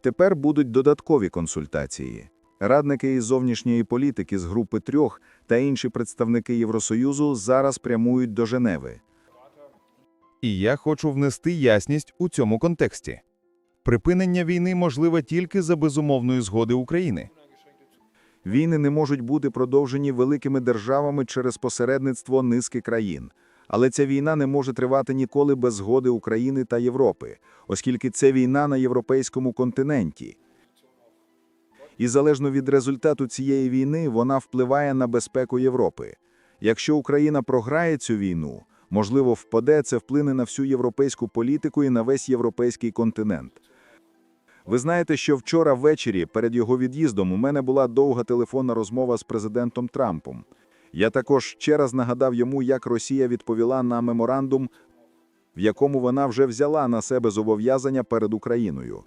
Тепер будуть додаткові консультації. Радники із зовнішньої політики з групи трьох та інші представники Євросоюзу зараз прямують до Женеви. І я хочу внести ясність у цьому контексті. Припинення війни можливе тільки за безумовної згоди України. Війни не можуть бути продовжені великими державами через посередництво низки країн. Але ця війна не може тривати ніколи без згоди України та Європи, оскільки це війна на європейському континенті. І залежно від результату цієї війни, вона впливає на безпеку Європи. Якщо Україна програє цю війну, можливо, впаде, це вплине на всю європейську політику і на весь європейський континент. Ви знаєте, що вчора ввечері, перед його від'їздом, у мене була довга телефонна розмова з президентом Трампом. Я також ще раз нагадав йому, як Росія відповіла на меморандум, в якому вона вже взяла на себе зобов'язання перед Україною.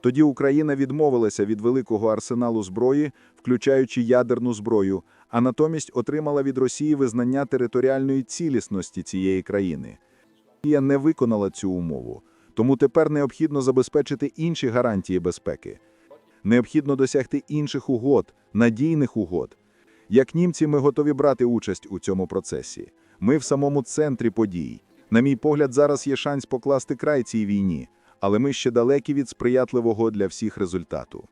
Тоді Україна відмовилася від великого арсеналу зброї, включаючи ядерну зброю, а натомість отримала від Росії визнання територіальної цілісності цієї країни. Росія не виконала цю умову, тому тепер необхідно забезпечити інші гарантії безпеки. Необхідно досягти інших угод, надійних угод. Як німці, ми готові брати участь у цьому процесі. Ми в самому центрі подій. На мій погляд, зараз є шанс покласти край цій війні, але ми ще далекі від сприятливого для всіх результату.